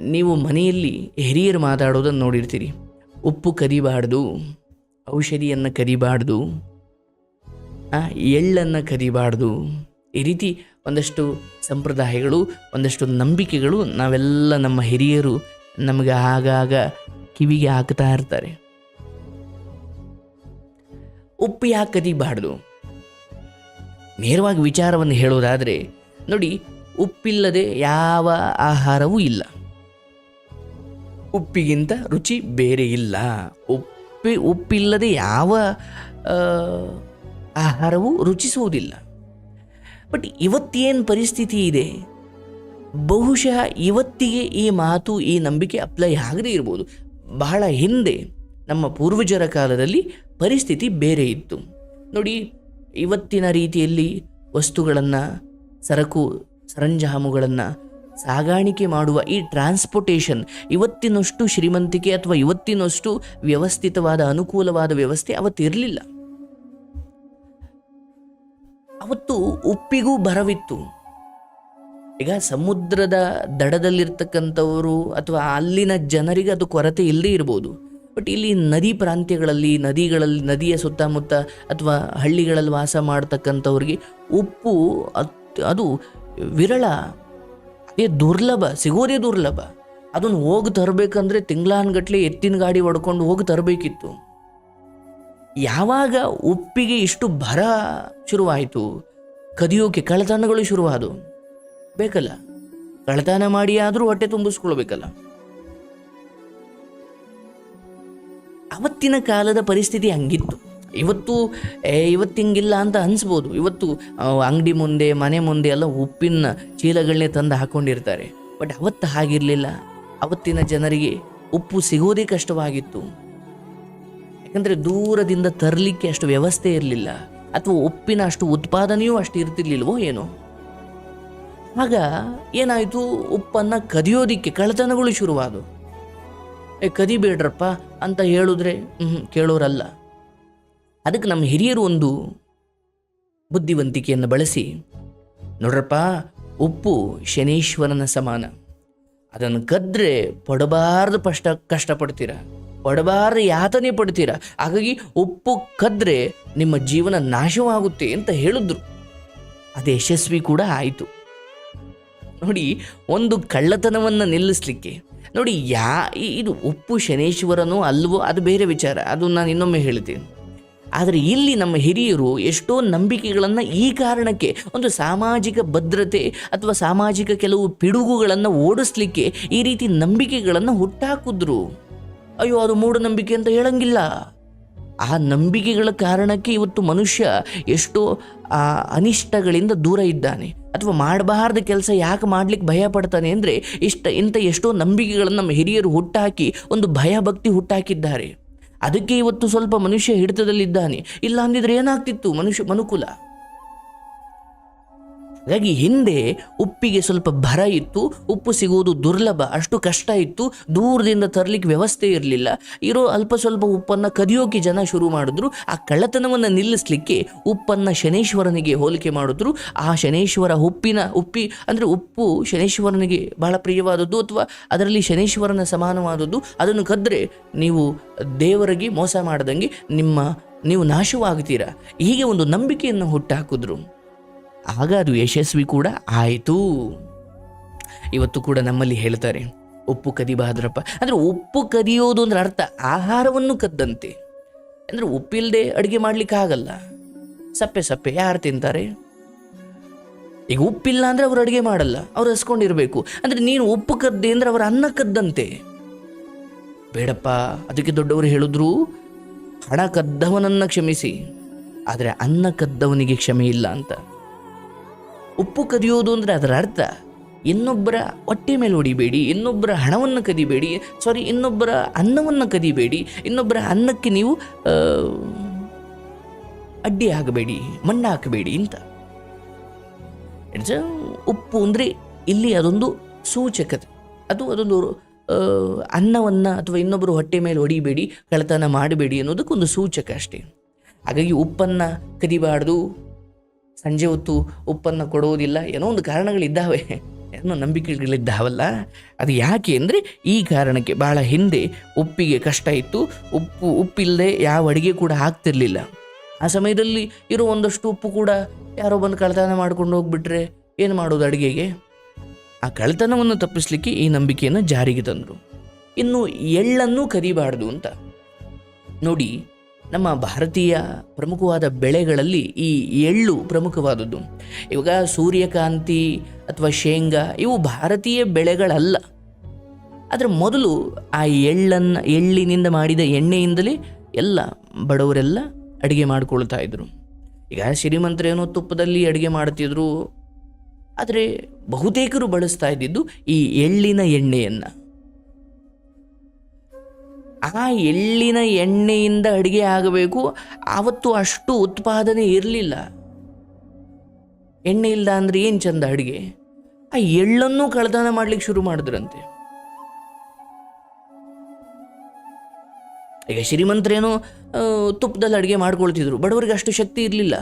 ನೀವು ಮನೆಯಲ್ಲಿ ಹಿರಿಯರು ಮಾತಾಡೋದನ್ನು ನೋಡಿರ್ತೀರಿ. ಉಪ್ಪು ಕರಿಬಾರ್ದು ಔಷಧಿಯನ್ನು ಕರಿಬಾರ್ದು ಎಳ್ಳನ್ನು ಕರಿಬಾರ್ದು ಈ ರೀತಿ ಒಂದಷ್ಟು ಸಂಪ್ರದಾಯಗಳು, ಒಂದಷ್ಟು ನಂಬಿಕೆಗಳು ನಾವೆಲ್ಲ ನಮ್ಮ ಹಿರಿಯರು ನಮಗೆ ಆಗಾಗ ಕಿವಿಗೆ ಹಾಕ್ತಾ ಇರ್ತಾರೆ. ಉಪ್ಪು ಯಾಕೆ ಕದಿಬಾರ್ದು? ನೇರವಾಗಿ ವಿಚಾರವನ್ನು ಹೇಳೋದಾದರೆ, ನೋಡಿ, ಉಪ್ಪಿಲ್ಲದೆ ಯಾವ ಆಹಾರವೂ ಇಲ್ಲ. ಉಪ್ಪಿಗಿಂತ ರುಚಿ ಬೇರೆ ಇಲ್ಲ. ಉಪ್ಪಿ, ಉಪ್ಪಿಲ್ಲದೆ ಯಾವ ಆಹಾರವೂ ರುಚಿಸುವುದಿಲ್ಲ. ಬಟ್ ಇವತ್ತೇನು ಪರಿಸ್ಥಿತಿ ಇದೆ? ಬಹುಶಃ ಇವತ್ತಿಗೆ ಈ ಮಾತು, ಈ ನಂಬಿಕೆ ಅಪ್ಲೈ ಆಗದೇ ಇರ್ಬೋದು. ಬಹಳ ಹಿಂದೆ, ನಮ್ಮ ಪೂರ್ವಜರ ಕಾಲದಲ್ಲಿ ಪರಿಸ್ಥಿತಿ ಬೇರೆ ಇತ್ತು. ನೋಡಿ, ಇವತ್ತಿನ ರೀತಿಯಲ್ಲಿ ವಸ್ತುಗಳನ್ನು, ಸರಕು, ಸರಂಜಾಮುಗಳನ್ನು ಸಾಗಾಣಿಕೆ ಮಾಡುವ ಈ ಟ್ರಾನ್ಸ್ಪೋರ್ಟೇಷನ್ ಇವತ್ತಿನಷ್ಟು ಶ್ರೀಮಂತಿಕೆ ಅಥವಾ ಇವತ್ತಿನಷ್ಟು ವ್ಯವಸ್ಥಿತವಾದ, ಅನುಕೂಲವಾದ ವ್ಯವಸ್ಥೆ ಅವತ್ತಿರಲಿಲ್ಲ. ಅವತ್ತು ಉಪ್ಪಿಗೂ ಬರವಿತ್ತು ಈಗ ಸಮುದ್ರದ ದಡದಲ್ಲಿರ್ತಕ್ಕಂಥವರು ಅಥವಾ ಅಲ್ಲಿನ ಜನರಿಗೆ ಅದು ಕೊರತೆ ಇಲ್ಲದೇ ಇರ್ಬೋದು. ಬಟ್ ಇಲ್ಲಿ ನದಿ ಪ್ರಾಂತ್ಯಗಳಲ್ಲಿ, ನದಿಗಳಲ್ಲಿ, ನದಿಯ ಸುತ್ತಮುತ್ತ ಅಥವಾ ಹಳ್ಳಿಗಳಲ್ಲಿ ವಾಸ ಮಾಡ್ತಕ್ಕಂಥವ್ರಿಗೆ ಉಪ್ಪು ಅದು ವಿರಳ ಅದೇ ದುರ್ಲಭ, ಸಿಗೋದೇ ದುರ್ಲಭ. ಅದನ್ನು ಹೋಗಿ ತರಬೇಕಂದ್ರೆ ತಿಂಗಳಾನ್ಗಟ್ಲೆ ಎತ್ತಿನ ಗಾಡಿ ಹೊಡ್ಕೊಂಡು ಹೋಗಿ ತರಬೇಕಿತ್ತು. ಯಾವಾಗ ಉಪ್ಪಿಗೆ ಇಷ್ಟು ಭರ ಶುರುವಾಯಿತು? ಕದಿಯೋಕೆ ಕಳ್ಳತನಗಳು ಶುರುವಾದವು. ಬೇಕಲ್ಲ? ಕಳ್ಳತನ ಮಾಡಿ ಆದರೂ ಹೊಟ್ಟೆ ತುಂಬಿಸ್ಕೊಳ್ಬೇಕಲ್ಲ. ಅವತ್ತಿನ ಕಾಲದ ಪರಿಸ್ಥಿತಿ ಹಂಗಿತ್ತು. ಇವತ್ತು ಇವತ್ತು ಹಿಂಗಿಲ್ಲ ಅಂತ ಅನಿಸ್ಬೋದು. ಇವತ್ತು ಅಂಗಡಿ ಮುಂದೆ, ಮನೆ ಮುಂದೆ ಎಲ್ಲ ಉಪ್ಪಿನ ಚೀಲಗಳನ್ನೇ ತಂದು ಹಾಕ್ಕೊಂಡಿರ್ತಾರೆ ಬಟ್ ಅವತ್ತು ಹಾಗಿರಲಿಲ್ಲ. ಅವತ್ತಿನ ಜನರಿಗೆ ಉಪ್ಪು ಸಿಗೋದೇ ಕಷ್ಟವಾಗಿತ್ತು. ಯಾಕಂದರೆ ದೂರದಿಂದ ತರಲಿಕ್ಕೆ ಅಷ್ಟು ವ್ಯವಸ್ಥೆ ಇರಲಿಲ್ಲ. ಅಥವಾ ಉಪ್ಪಿನ ಅಷ್ಟು ಉತ್ಪಾದನೆಯೂ ಅಷ್ಟು ಇರ್ತಿರ್ಲಿಲ್ವೋ ಏನೋ. ಆಗ ಏನಾಯಿತು? ಉಪ್ಪನ್ನು ಕದಿಯೋದಿಕ್ಕೆ ಕಳ್ಳತನಗಳು ಶುರುವಾದವು. ಏ, ಕದಿಬೇಡ್ರಪ್ಪ ಅಂತ ಹೇಳಿದ್ರೆ ಹ್ಞೂ ಕೇಳೋರಲ್ಲ. ಅದಕ್ಕೆ ನಮ್ಮ ಹಿರಿಯರು ಒಂದು ಬುದ್ಧಿವಂತಿಕೆಯನ್ನು ಬಳಸಿ, ನೋಡ್ರಪ್ಪ, ಉಪ್ಪು ಶನೀಶ್ವರನ ಸಮಾನ. ಅದನ್ನು ಕದ್ರೆ ಪಡಬಾರ್ದು ಪಷ್ಟ, ಕಷ್ಟಪಡ್ತೀರ. ಪಡಬಾರ್ದು ಯಾತನೆ ಪಡ್ತೀರ. ಹಾಗಾಗಿ ಉಪ್ಪು ಕದ್ರೆ ನಿಮ್ಮ ಜೀವನ ನಾಶವಾಗುತ್ತೆ ಅಂತ ಹೇಳಿದ್ರು. ಅದು ಯಶಸ್ವಿ ಕೂಡ ಆಯಿತು. ನೋಡಿ, ಒಂದು ಕಳ್ಳತನವನ್ನು ನಿಲ್ಲಿಸ್ಲಿಕ್ಕೆ, ನೋಡಿ, ಯಾ, ಇದು ಉಪ್ಪು ಶನೇಶ್ವರನೋ ಅಲ್ವೋ, ಅದು ಬೇರೆ ವಿಚಾರ. ಅದು ನಾನು ಇನ್ನೊಮ್ಮೆ ಹೇಳ್ತೀನಿ. ಆದರೆ ಇಲ್ಲಿ ನಮ್ಮ ಹಿರಿಯರು ಎಷ್ಟೋ ನಂಬಿಕೆಗಳನ್ನು ಈ ಕಾರಣಕ್ಕೆ, ಒಂದು ಸಾಮಾಜಿಕ ಭದ್ರತೆ ಅಥವಾ ಸಾಮಾಜಿಕ ಕೆಲವು ಪಿಡುಗುಗಳನ್ನು ಓಡಿಸ್ಲಿಕ್ಕೆ ಈ ರೀತಿ ನಂಬಿಕೆಗಳನ್ನು ಹುಟ್ಟಾಕಿದ್ರು. ಅಯ್ಯೋ, ಅದು ಮೂಢನಂಬಿಕೆ ಅಂತ ಹೇಳಂಗಿಲ್ಲ. ಆ ನಂಬಿಕೆಗಳ ಕಾರಣಕ್ಕೆ ಇವತ್ತು ಮನುಷ್ಯ ಎಷ್ಟೋ, ಆ, ಅನಿಷ್ಟಗಳಿಂದ ದೂರ ಇದ್ದಾನೆ. ಅಥವಾ ಮಾಡಬಾರ್ದ ಕೆಲಸ ಯಾಕೆ ಮಾಡ್ಲಿಕ್ಕೆ ಭಯ ಪಡ್ತಾನೆ ಅಂದರೆ ಇಷ್ಟ, ಇಂಥ ಎಷ್ಟೋ ನಂಬಿಕೆಗಳನ್ನು ನಮ್ಮ ಹಿರಿಯರು ಹುಟ್ಟಾಕಿ, ಒಂದು ಭಯಭಕ್ತಿ ಹುಟ್ಟಾಕಿದ್ದಾರೆ. ಅದಕ್ಕೆ ಇವತ್ತು ಸ್ವಲ್ಪ ಮನುಷ್ಯ ಹಿಡಿತದಲ್ಲಿದ್ದಾನೆ. ಇಲ್ಲ ಅಂದಿದ್ರೆ ಏನಾಗ್ತಿತ್ತು? ಮನುಷ್ಯ ಮನುಕುಲ. ಹಾಗಾಗಿ ಹಿಂದೆ ಉಪ್ಪಿಗೆ ಸ್ವಲ್ಪ ಭರ ಇತ್ತು, ಉಪ್ಪು ಸಿಗುವುದು ದುರ್ಲಭ, ಅಷ್ಟು ಕಷ್ಟ ಇತ್ತು, ದೂರದಿಂದ ತರಲಿಕ್ಕೆ ವ್ಯವಸ್ಥೆ ಇರಲಿಲ್ಲ. ಇರೋ ಅಲ್ಪ ಸ್ವಲ್ಪ ಉಪ್ಪನ್ನು ಕದಿಯೋಕೆ ಜನ ಶುರು ಮಾಡಿದ್ರು. ಆ ಕಳ್ಳತನವನ್ನು ನಿಲ್ಲಿಸಲಿಕ್ಕೆ ಉಪ್ಪನ್ನು ಶನೇಶ್ವರನಿಗೆ ಹೋಲಿಕೆ ಮಾಡಿದ್ರು. ಆ ಶನೇಶ್ವರ ಉಪ್ಪಿನ, ಉಪ್ಪಿ ಅಂದರೆ ಉಪ್ಪು ಶನೇಶ್ವರನಿಗೆ ಬಹಳ ಪ್ರಿಯವಾದದ್ದು ಅಥವಾ ಅದರಲ್ಲಿ ಶನೇಶ್ವರನ ಸಮಾನವಾದದ್ದು. ಅದನ್ನು ಕದ್ರೆ ನೀವು ದೇವರಿಗೆ ಮೋಸ ಮಾಡದಂಗೆ ನಿಮ್ಮ, ನೀವು ನಾಶವಾಗ್ತೀರಾ? ಹೀಗೆ ಒಂದು ನಂಬಿಕೆಯನ್ನು ಹುಟ್ಟಾಕಿದ್ರು. ಆಗ ಅದು ಯಶಸ್ವಿ ಕೂಡ ಆಯಿತು. ಇವತ್ತು ಕೂಡ ನಮ್ಮಲ್ಲಿ ಹೇಳ್ತಾರೆ, ಉಪ್ಪು ಕದಿಬಾದ್ರಪ್ಪ ಅಂದರೆ ಉಪ್ಪು ಕದಿಯೋದು ಅಂದ್ರೆ ಅರ್ಥ, ಆಹಾರವನ್ನು ಕದ್ದಂತೆ. ಅಂದರೆ ಉಪ್ಪಿಲ್ಲದೆ ಅಡುಗೆ ಮಾಡ್ಲಿಕ್ಕೆ ಆಗಲ್ಲ. ಸಪ್ಪೆ ಸಪ್ಪೆ, ಯಾರು ತಿಂತಾರೆ? ಈಗ ಉಪ್ಪಿಲ್ಲ ಅಂದರೆ ಅವರು ಅಡುಗೆ ಮಾಡಲ್ಲ, ಅವ್ರು ಹಸ್ಕೊಂಡಿರಬೇಕು. ಅಂದರೆ ನೀನು ಉಪ್ಪು ಕದ್ದೆ ಅಂದರೆ ಅವರ ಅನ್ನ ಕದ್ದಂತೆ. ಬೇಡಪ್ಪ, ಅದಕ್ಕೆ ದೊಡ್ಡವರು ಹೇಳಿದ್ರು, ಹಣ ಕದ್ದವನನ್ನು ಕ್ಷಮಿಸಿ, ಆದರೆ ಅನ್ನ ಕದ್ದವನಿಗೆ ಕ್ಷಮೆ ಇಲ್ಲ ಅಂತ. ಉಪ್ಪು ಕದಿಯೋದು ಅಂದರೆ ಅದರ ಅರ್ಥ. ಇನ್ನೊಬ್ಬರ ಹೊಟ್ಟೆ ಮೇಲೆ ಹೊಡಿಬೇಡಿ, ಇನ್ನೊಬ್ಬರ ಹಣವನ್ನು ಕದಿಬೇಡಿ ಸಾರಿ ಇನ್ನೊಬ್ಬರ ಅನ್ನವನ್ನು ಕದಿಬೇಡಿ, ಇನ್ನೊಬ್ಬರ ಅನ್ನಕ್ಕೆ ನೀವು ಅಡ್ಡಿ ಆಗಬೇಡಿ, ಮಣ್ಣು ಹಾಕಬೇಡಿ ಅಂತ. ಉಪ್ಪು ಅಂದರೆ ಇಲ್ಲಿ ಅದೊಂದು ಸೂಚಕತೆ ಅದು ಅದೊಂದು ಅನ್ನವನ್ನು ಅಥವಾ ಇನ್ನೊಬ್ಬರು ಹೊಟ್ಟೆ ಮೇಲೆ ಹೊಡಿಬೇಡಿ ಕಳತನ ಮಾಡಬೇಡಿ ಅನ್ನೋದಕ್ಕೊಂದು ಸೂಚಕ ಅಷ್ಟೇ. ಹಾಗಾಗಿ ಉಪ್ಪನ್ನು ಕದಿಬಾರ್ದು ಸಂಜೆ ಹೊತ್ತು ಉಪ್ಪನ್ನು ಕೊಡುವುದಿಲ್ಲ, ಏನೋ ಒಂದು ಕಾರಣಗಳಿದ್ದಾವೆ. ಏನೋ ನಂಬಿಕೆಗಳಿದ್ದಾವಲ್ಲ? ಅದು ಯಾಕೆ ಅಂದರೆ ಈ ಕಾರಣಕ್ಕೆ ಬಹಳ ಹಿಂದೆ ಉಪ್ಪಿಗೆ ಕಷ್ಟ ಇತ್ತು, ಉಪ್ಪು, ಉಪ್ಪಿಲ್ಲದೆ ಯಾವ ಅಡುಗೆ ಕೂಡ ಆಗ್ತಿರಲಿಲ್ಲ. ಆ ಸಮಯದಲ್ಲಿ ಇರೋ ಒಂದಷ್ಟು ಉಪ್ಪು ಕೂಡ ಯಾರೋ ಬಂದು ಕಳ್ತನ ಮಾಡ್ಕೊಂಡು ಹೋಗ್ಬಿಟ್ರೆ ಏನು ಮಾಡೋದು ಅಡುಗೆಗೆ? ಆ ಕಳ್ತನವನ್ನು ತಪ್ಪಿಸ್ಲಿಕ್ಕೆ ಈ ನಂಬಿಕೆಯನ್ನು ಜಾರಿಗೆ ತಂದರು. ಇನ್ನು ಎಳ್ಳನ್ನು ಕರಿಬಾರ್ದು ಅಂತ. ನೋಡಿ ನಮ್ಮ ಭಾರತೀಯ ಪ್ರಮುಖವಾದ ಬೆಳೆಗಳಲ್ಲಿ ಈ ಎಳ್ಳು ಪ್ರಮುಖವಾದದ್ದು. ಇವಾಗ ಸೂರ್ಯಕಾಂತಿ ಅಥವಾ ಶೇಂಗಾ ಇವು ಭಾರತೀಯ ಬೆಳೆಗಳಲ್ಲ. ಆದರೆ ಮೊದಲು ಆ ಎಳ್ಳನ್ನು, ಎಳ್ಳಿನಿಂದ ಮಾಡಿದ ಎಣ್ಣೆಯಿಂದಲೇ ಎಲ್ಲ ಬಡವರೆಲ್ಲ ಅಡುಗೆ ಮಾಡ್ಕೊಳ್ತಾ ಇದ್ರು. ಈಗ ಶ್ರೀಮಂತರೇನೋ ತುಪ್ಪದಲ್ಲಿ ಅಡುಗೆ ಮಾಡ್ತಿದ್ರು. ಆದರೆ ಬಹುತೇಕರು ಬಳಸ್ತಾ ಇದ್ದಿದ್ದು ಈ ಎಳ್ಳಿನ ಎಣ್ಣೆಯನ್ನು. ಆ ಎಳ್ಳಿನ ಎಣ್ಣೆಯಿಂದ ಅಡುಗೆ ಆಗಬೇಕು. ಆವತ್ತು ಅಷ್ಟು ಉತ್ಪಾದನೆ ಇರಲಿಲ್ಲ. ಎಣ್ಣೆ ಇಲ್ಲ ಅಂದರೆ ಏನು ಚಂದ ಅಡುಗೆ? ಆ ಎಳ್ಳನ್ನು ಕಳ್ತನ ಮಾಡ್ಲಿಕ್ಕೆ ಶುರು ಮಾಡಿದ್ರಂತೆ. ಈಗ ಶ್ರೀಮಂತರೇನೋ ತುಪ್ಪದಲ್ಲಿ ಅಡುಗೆ ಮಾಡ್ಕೊಳ್ತಿದ್ರು. ಬಡವರಿಗೆ ಅಷ್ಟು ಶಕ್ತಿ ಇರಲಿಲ್ಲ.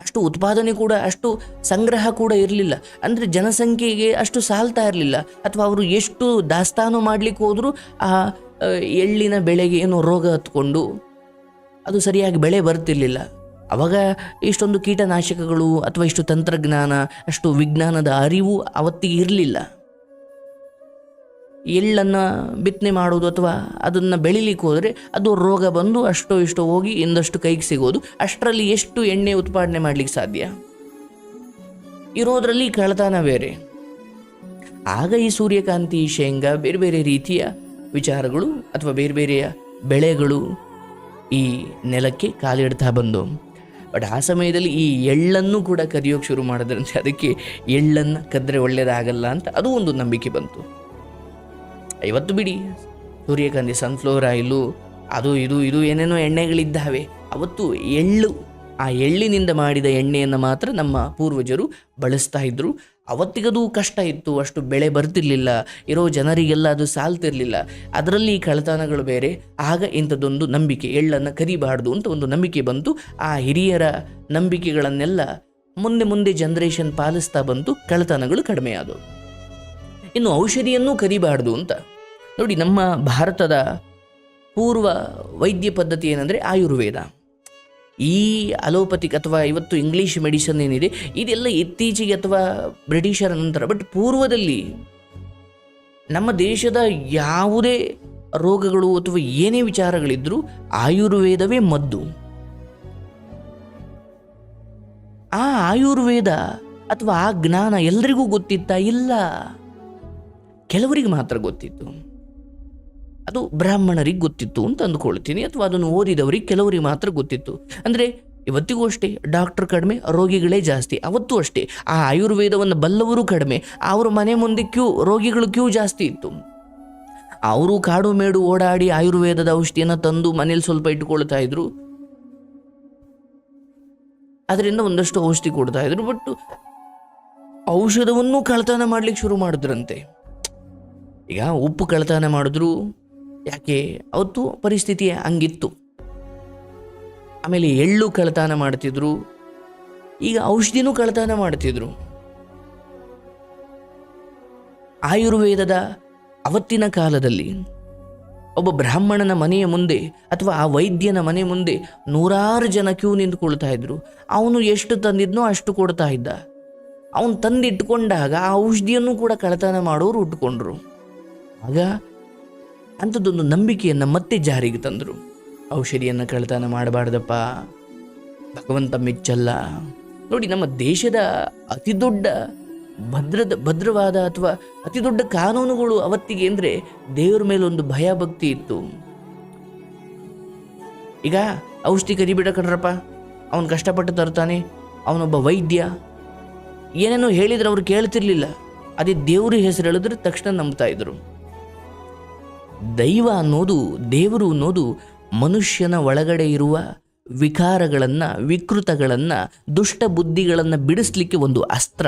ಅಷ್ಟು ಉತ್ಪಾದನೆ ಕೂಡ ಅಷ್ಟು ಸಂಗ್ರಹ ಕೂಡ ಇರಲಿಲ್ಲ. ಅಂದರೆ ಜನಸಂಖ್ಯೆಗೆ ಅಷ್ಟು ಸಾಲ್ತಾ ಇರಲಿಲ್ಲ. ಅಥವಾ ಅವರು ಎಷ್ಟು ದಾಸ್ತಾನು ಮಾಡಲಿಕ್ಕೆ ಹೋದರೂ ಆ, ಎಳ್ಳಿನ ಬೆಳೆಗೆ ಏನೋ ರೋಗ ಹತ್ಕೊಂಡು ಅದು ಸರಿಯಾಗಿ ಬೆಳೆ ಬರ್ತಿರ್ಲಿಲ್ಲ. ಅವಾಗ ಇಷ್ಟೊಂದು ಕೀಟನಾಶಕಗಳು ಅಥವಾ ಇಷ್ಟು ತಂತ್ರಜ್ಞಾನ, ಅಷ್ಟು ವಿಜ್ಞಾನದ ಅರಿವು ಅವತ್ತಿಗೆ ಇರಲಿಲ್ಲ. ಎಳ್ಳನ್ನು ಬಿತ್ತನೆ ಮಾಡೋದು ಅಥವಾ ಅದನ್ನು ಬೆಳಿಲಿಕ್ಕೆ ಹೋದರೆ ಅದು ರೋಗ ಬಂದು ಅಷ್ಟೋ ಇಷ್ಟೋ ಹೋಗಿ ಇಂದಷ್ಟು ಕೈಗೆ ಸಿಗೋದು. ಅಷ್ಟರಲ್ಲಿ ಎಷ್ಟು ಎಣ್ಣೆ ಉತ್ಪಾದನೆ ಮಾಡಲಿಕ್ಕೆ ಸಾಧ್ಯ? ಇರೋದರಲ್ಲಿ ಕಳತಾನ ಬೇರೆ. ಆಗ ಈ ಸೂರ್ಯಕಾಂತಿ ಶೇಂಗಾ ಬೇರೆ ಬೇರೆ ರೀತಿಯ ವಿಚಾರಗಳು ಅಥವಾ ಬೇರೆ ಬೇರೆಯ ಬೆಳೆಗಳು ಈ ನೆಲಕ್ಕೆ ಕಾಲಿಡ್ತಾ ಬಂದು, ಬಟ್ ಆ ಸಮಯದಲ್ಲಿ ಈ ಎಳ್ಳನ್ನು ಕೂಡ ಕದಿಯೋಕೆ ಶುರು ಮಾಡಿದ್ರಂತೆ ಅದಕ್ಕೆ ಎಳ್ಳನ್ನು ಕದ್ರೆ ಒಳ್ಳೆಯದಾಗಲ್ಲ ಅಂತ ಅದು ಒಂದು ನಂಬಿಕೆ ಬಂತು. ಇವತ್ತು ಬಿಡಿ, ಸೂರ್ಯಕಾಂತಿ ಸನ್ಫ್ಲವರ್ ಆಯಿಲು ಅದು ಇದು ಇದು ಏನೇನೋ ಎಣ್ಣೆಗಳಿದ್ದಾವೆ. ಅವತ್ತು ಎಳ್ಳು, ಆ ಎಳ್ಳಿನಿಂದ ಮಾಡಿದ ಎಣ್ಣೆಯನ್ನು ಮಾತ್ರ ನಮ್ಮ ಪೂರ್ವಜರು ಬಳಸ್ತಾ ಇದ್ರು. ಅವತ್ತಿಗದು ಕಷ್ಟ ಇತ್ತು, ಅಷ್ಟು ಬೆಳೆ ಬರ್ತಿರ್ಲಿಲ್ಲ, ಇರೋ ಜನರಿಗೆಲ್ಲ ಅದು ಸಾಲ್ತಿರ್ಲಿಲ್ಲ. ಅದರಲ್ಲಿ ಈ ಕಳ್ಳತನಗಳು ಬೇರೆ. ಆಗ ಇಂಥದ್ದೊಂದು ನಂಬಿಕೆ, ಎಳ್ಳನ್ನು ಕರಿಬಾರ್ದು ಅಂತ ಒಂದು ನಂಬಿಕೆ ಬಂತು. ಆ ಹಿರಿಯರ ನಂಬಿಕೆಗಳನ್ನೆಲ್ಲ ಮುಂದೆ ಮುಂದೆ ಜನ್ರೇಷನ್ ಪಾಲಿಸ್ತಾ ಬಂತು, ಕಳ್ಳತನಗಳು ಕಡಿಮೆ ಇನ್ನು ಔಷಧಿಯನ್ನೂ ಕರಿಬಾರ್ದು ಅಂತ. ನೋಡಿ, ನಮ್ಮ ಭಾರತದ ಪೂರ್ವ ವೈದ್ಯ ಪದ್ಧತಿ ಏನಂದರೆ ಆಯುರ್ವೇದ. ಈ ಅಲೋಪತಿಕ್ ಅಥವಾ ಇವತ್ತು ಇಂಗ್ಲೀಷ್ ಮೆಡಿಸನ್ ಏನಿದೆ, ಇದೆಲ್ಲ ಇತ್ತೀಚೆಗೆ ಅಥವಾ ಬ್ರಿಟಿಷರ ನಂತರ, ಬಟ್ ಪೂರ್ವದಲ್ಲಿ ನಮ್ಮ ದೇಶದ ಯಾವುದೇ ರೋಗಗಳು ಅಥವಾ ಏನೇ ವಿಚಾರಗಳಿದ್ರೂ ಆಯುರ್ವೇದವೇ ಮದ್ದು. ಆ ಆಯುರ್ವೇದ ಅಥವಾ ಆ ಜ್ಞಾನ ಎಲ್ರಿಗೂ ಗೊತ್ತಿತ್ತಾ ಇಲ್ಲ? ಕೆಲವರಿಗೆ ಮಾತ್ರ ಗೊತ್ತಿತ್ತು. ಅದು ಬ್ರಾಹ್ಮಣರಿಗೆ ಗೊತ್ತಿತ್ತು ಅಂತ ಅಂದ್ಕೊಳ್ತೀನಿ, ಅಥವಾ ಅದನ್ನು ಓದಿದವರಿಗೆ ಕೆಲವರಿಗೆ ಮಾತ್ರ ಗೊತ್ತಿತ್ತು. ಅಂದರೆ ಇವತ್ತಿಗೂ ಅಷ್ಟೇ, ಡಾಕ್ಟರ್ ಕಡಿಮೆ, ರೋಗಿಗಳೇ ಜಾಸ್ತಿ, ಅವತ್ತು ಅಷ್ಟೇ. ಆ ಆಯುರ್ವೇದವನ್ನು ಬಲ್ಲವರು ಕಡಿಮೆ, ಅವ್ರ ಮನೆ ಮುಂದೆ ಕ್ಯೂ, ರೋಗಿಗಳು ಕ್ಯೂ ಜಾಸ್ತಿ ಇತ್ತು. ಅವರು ಕಾಡು ಮೇಡು ಓಡಾಡಿ ಆಯುರ್ವೇದದ ಔಷಧಿಯನ್ನು ತಂದು ಮನೇಲಿ ಸ್ವಲ್ಪ ಇಟ್ಕೊಳ್ತಾ ಇದ್ರು. ಅದರಿಂದ ಒಂದಷ್ಟು ಔಷಧಿ ಕೊಡ್ತಾ ಇದ್ರು, ಬಟ್ ಔಷಧವನ್ನು ಕಳ್ತನ ಮಾಡ್ಲಿಕ್ಕೆ ಶುರು ಮಾಡಿದ್ರಂತೆ. ಈಗ ಉಪ್ಪು ಕಳ್ತನ ಮಾಡಿದ್ರು ಯಾಕೆ? ಅವತ್ತು ಪರಿಸ್ಥಿತಿ ಹಂಗಿತ್ತು. ಆಮೇಲೆ ಎಳ್ಳು ಕಳ್ತನ ಮಾಡ್ತಿದ್ರು. ಈಗ ಔಷಧಿನೂ ಕಳ್ತನ ಮಾಡ್ತಿದ್ರು. ಆಯುರ್ವೇದದ ಅವತ್ತಿನ ಕಾಲದಲ್ಲಿ ಒಬ್ಬ ಬ್ರಾಹ್ಮಣನ ಮನೆಯ ಮುಂದೆ ಅಥವಾ ಆ ವೈದ್ಯನ ಮನೆ ಮುಂದೆ ನೂರಾರು ಜನ ಕ್ಯೂ ನಿಂತುಕೊಳ್ತಾ ಇದ್ರು. ಅವನು ಎಷ್ಟು ತಂದಿದ್ನೋ ಅಷ್ಟು ಕೊಡ್ತಾ ಇದ್ದ. ಅವನು ತಂದಿಟ್ಕೊಂಡಾಗ ಆ ಔಷಧಿಯನ್ನು ಕೂಡ ಕಳತನ ಮಾಡೋರು ಉಟ್ಕೊಂಡ್ರು. ಆಗ ಅಂಥದ್ದೊಂದು ನಂಬಿಕೆಯನ್ನು ಮತ್ತೆ ಜಾರಿಗೆ ತಂದರು. ಔಷಧಿಯನ್ನು ಕಳ್ತನ ಮಾಡಬಾರ್ದಪ್ಪ. ಭಗವಂತ ಮೆಚ್ಚಲ್ಲ. ನೋಡಿ, ನಮ್ಮ ದೇಶದ ಅತಿ ದೊಡ್ಡ ಭದ್ರದ, ಭದ್ರವಾದ ಅಥವಾ ಅತಿ ದೊಡ್ಡ ಕಾನೂನುಗಳು ಅವತ್ತಿಗೆ ಅಂದರೆ ದೇವರ ಮೇಲೆ ಒಂದು ಭಯ ಭಕ್ತಿ ಇತ್ತು. ಈಗ ಔಷಧಿ ಕರಿಬಿಡ ಕಣ್ರಪ್ಪ. ಅವನು ಕಷ್ಟಪಟ್ಟು ತರ್ತಾನೆ ಅವನೊಬ್ಬ ವೈದ್ಯ. ಏನೇನೋ ಹೇಳಿದರೆ ಅವರು ಕೇಳ್ತಿರ್ಲಿಲ್ಲ. ಅದೇ ದೇವ್ರ ಹೆಸರು ಹೇಳಿದ್ರೆ ತಕ್ಷಣ ನಂಬ್ತಾ ಇದ್ರು. ದೈವ ಅನ್ನೋದು, ದೇವರು ಅನ್ನೋದು ಮನುಷ್ಯನ ಒಳಗಡೆ ಇರುವ ವಿಕಾರಗಳನ್ನು, ವಿಕೃತಗಳನ್ನು, ದುಷ್ಟ ಬುದ್ಧಿಗಳನ್ನು ಬಿಡಿಸ್ಲಿಕ್ಕೆ ಒಂದು ಅಸ್ತ್ರ.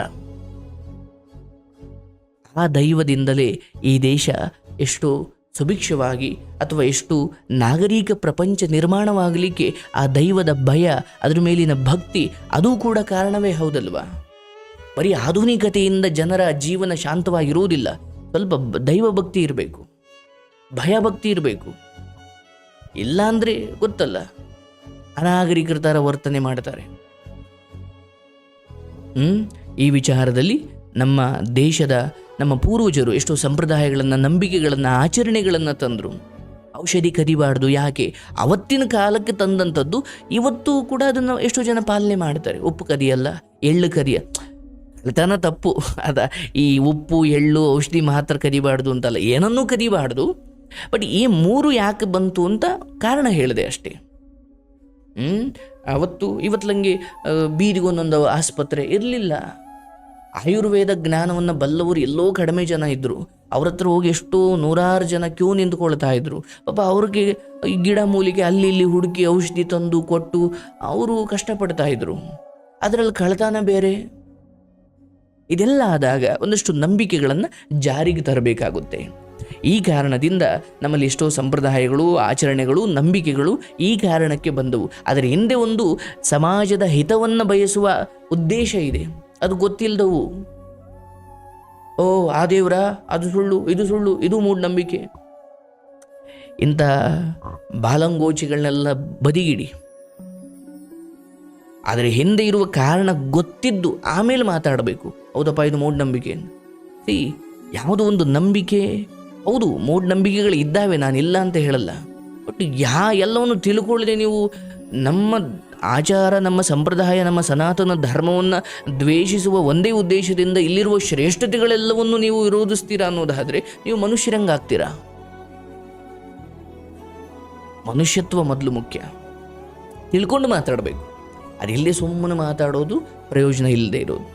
ಆ ದೈವದಿಂದಲೇ ಈ ದೇಶ ಎಷ್ಟು ಸುಭಿಕ್ಷವಾಗಿ ಅಥವಾ ಎಷ್ಟು ನಾಗರಿಕ ಪ್ರಪಂಚ ನಿರ್ಮಾಣವಾಗಲಿಕ್ಕೆ ಆ ದೈವದ ಭಯ, ಅದ್ರ ಮೇಲಿನ ಭಕ್ತಿ, ಅದು ಕೂಡ ಕಾರಣವೇ ಹೌದಲ್ವಾ? ಬರೀ ಆಧುನಿಕತೆಯಿಂದ ಜನರ ಜೀವನ ಶಾಂತವಾಗಿರುವುದಿಲ್ಲ. ಸ್ವಲ್ಪ ದೈವ ಭಕ್ತಿ ಇರಬೇಕು. ಭಯ ಭಕ್ತಿ ಇರಬೇಕು ಇಲ್ಲಾಂದ್ರೆ ಗೊತ್ತಲ್ಲ. ಅನಾಗರಿಕರ ಥರ ವರ್ತನೆ ಮಾಡ್ತಾರೆ. ಹ್ಞೂ ಈ ವಿಚಾರದಲ್ಲಿ ನಮ್ಮ ದೇಶದ, ನಮ್ಮ ಪೂರ್ವಜರು ಎಷ್ಟೋ ಸಂಪ್ರದಾಯಗಳನ್ನು, ನಂಬಿಕೆಗಳನ್ನು, ಆಚರಣೆಗಳನ್ನು ತಂದರು. ಔಷಧಿ ಕದಿಬಾರ್ದು ಯಾಕೆ? ಅವತ್ತಿನ ಕಾಲಕ್ಕೆ ತಂದಂಥದ್ದು ಇವತ್ತು ಕೂಡ ಅದನ್ನು ಎಷ್ಟೋ ಜನ ಪಾಲನೆ ಮಾಡ್ತಾರೆ. ಉಪ್ಪು ಕದಿಯಲ್ಲ, ಎಳ್ಳು ಕದಿಯ. ತನ ತಪ್ಪು. ಅದ ಈ ಉಪ್ಪು, ಎಳ್ಳು, ಔಷಧಿ ಮಾತ್ರ ಕದಿಬಾರ್ದು ಅಂತಲ್ಲ. ಏನನ್ನೂ ಕದಿಬಾರ್ದು. ಬಟ್ ಈ ಮೂರು ಯಾಕೆ ಬಂತು ಅಂತ ಕಾರಣ ಹೇಳಿದೆ ಅಷ್ಟೇ. ಹ್ಞೂ ಅವತ್ತು ಇವತ್ತಲಂಗೆ ಬೀದಿಗೊಂದೊಂದು ಆಸ್ಪತ್ರೆ ಇರಲಿಲ್ಲ. ಆಯುರ್ವೇದ ಜ್ಞಾನವನ್ನು ಬಲ್ಲವರು ಎಲ್ಲೋ ಕಡಿಮೆ ಜನ ಇದ್ದರು ಅವ್ರ ಹತ್ರ ಹೋಗಿ ಎಷ್ಟೋ ನೂರಾರು ಜನ ಕ್ಯೂ ನಿಂತ್ಕೊಳ್ತಾ ಇದ್ರು. ಪಾಪ ಅವ್ರಿಗೆ ಗಿಡ ಮೂಲಿಗೆ ಅಲ್ಲಿ ಇಲ್ಲಿ ಹುಡುಕಿ ಔಷಧಿ ತಂದು ಕೊಟ್ಟು ಅವರು ಕಷ್ಟಪಡ್ತಾ ಇದ್ರು. ಅದರಲ್ಲಿ ಕಳ್ತನ ಬೇರೆ. ಇದೆಲ್ಲ ಆದಾಗ ಒಂದಷ್ಟು ನಂಬಿಕೆಗಳನ್ನು ಜಾರಿಗೆ ತರಬೇಕಾಗುತ್ತೆ. ಈ ಕಾರಣದಿಂದ ನಮ್ಮಲ್ಲಿ ಎಷ್ಟೋ ಸಂಪ್ರದಾಯಗಳು, ಆಚರಣೆಗಳು, ನಂಬಿಕೆಗಳು ಈ ಕಾರಣಕ್ಕೆ ಬಂದವು. ಆದರೆ ಹಿಂದೆ ಒಂದು ಸಮಾಜದ ಹಿತವನ್ನು ಬಯಸುವ ಉದ್ದೇಶ ಇದೆ. ಅದು ಗೊತ್ತಿಲ್ಲದವು. ಓ, ಆ ದೇವ್ರ, ಅದು ಸುಳ್ಳು, ಇದು ಸುಳ್ಳು, ಇದು ಮೂಢನಂಬಿಕೆ. ಇಂಥ ಬಾಲಂಗೋಚಿಗಳನ್ನೆಲ್ಲ ಬದಿಗಿಡಿ. ಆದರೆ ಹಿಂದೆ ಇರುವ ಕಾರಣ ಗೊತ್ತಿದ್ದು ಆಮೇಲೆ ಮಾತಾಡಬೇಕು. ಹೌದಪ್ಪ, ಇದು ಮೂಢನಂಬಿಕೆ. ಸಿ, ಯಾವುದೋ ಒಂದು ನಂಬಿಕೆ? ಹೌದು ಮೂಢನಂಬಿಕೆಗಳು ಇದ್ದಾವೆ ನಾನು ಇಲ್ಲ ಅಂತ ಹೇಳಲ್ಲ. ಬಟ್ ಯಾ ಎಲ್ಲವನ್ನು ತಿಳ್ಕೊಳ್ಳದೆ ನೀವು ನಮ್ಮ ಆಚಾರ, ನಮ್ಮ ಸಂಪ್ರದಾಯ, ನಮ್ಮ ಸನಾತನ ಧರ್ಮವನ್ನು ದ್ವೇಷಿಸುವ ಒಂದೇ ಉದ್ದೇಶದಿಂದ ಇಲ್ಲಿರುವ ಶ್ರೇಷ್ಠತೆಗಳೆಲ್ಲವನ್ನು ನೀವು ವಿರೋಧಿಸ್ತೀರಾ ಅನ್ನೋದಾದರೆ ನೀವು ಮನುಷ್ಯರಂಗಾಗ್ತೀರಾ? ಮನುಷ್ಯತ್ವ ಮೊದಲು ಮುಖ್ಯ. ತಿಳ್ಕೊಂಡು ಮಾತಾಡಬೇಕು. ಅದಿಲ್ಲದೆ ಸುಮ್ಮನೆ ಮಾತಾಡೋದು ಪ್ರಯೋಜನ ಇಲ್ಲದೆ ಇರೋದು.